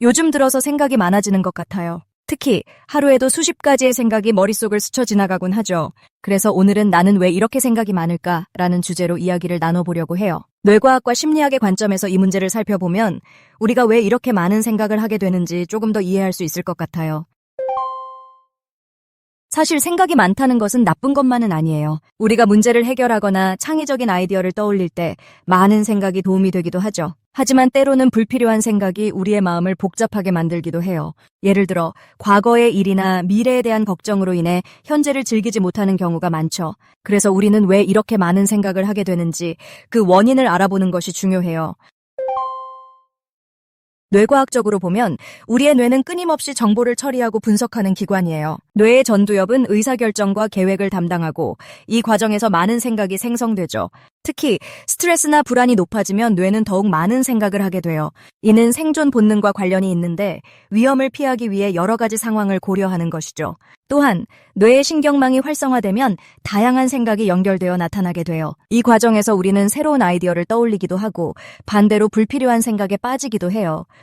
요즘 들어서 생각이 많아지는 것 같아요. 특히 하루에도 수십 가지의 생각이 머릿속을 스쳐 지나가곤 하죠. 그래서 오늘은 나는 왜 이렇게 생각이 많을까? 라는 주제로 이야기를 나눠보려고 해요. 뇌과학과 심리학의 관점에서 이 문제를 살펴보면 우리가 왜 이렇게 많은 생각을 하게 되는지 조금 더 이해할 수 있을 것 같아요. 사실 생각이 많다는 것은 나쁜 것만은 아니에요. 우리가 문제를 해결하거나 창의적인 아이디어를 떠올릴 때 많은 생각이 도움이 되기도 하죠. 하지만 때로는 불필요한 생각이 우리의 마음을 복잡하게 만들기도 해요. 예를 들어 과거의 일이나 미래에 대한 걱정으로 인해 현재를 즐기지 못하는 경우가 많죠. 그래서 우리는 왜 이렇게 많은 생각을 하게 되는지 그 원인을 알아보는 것이 중요해요. 뇌과학적으로 보면 우리의 뇌는 끊임없이 정보를 처리하고 분석하는 기관이에요. 뇌의 전두엽은 의사결정과 계획을 담당하고 이 과정에서 많은 생각이 생성되죠. 특히 스트레스나 불안이 높아지면 뇌는 더욱 많은 생각을 하게 돼요. 이는 생존 본능과 관련이 있는데 위험을 피하기 위해 여러 가지 상황을 고려하는 것이죠. 또한 뇌의 신경망이 활성화되면 다양한 생각이 연결되어 나타나게 돼요. 이 과정에서 우리는 새로운 아이디어를 떠올리기도 하고 반대로 불필요한 생각에 빠지기도 해요.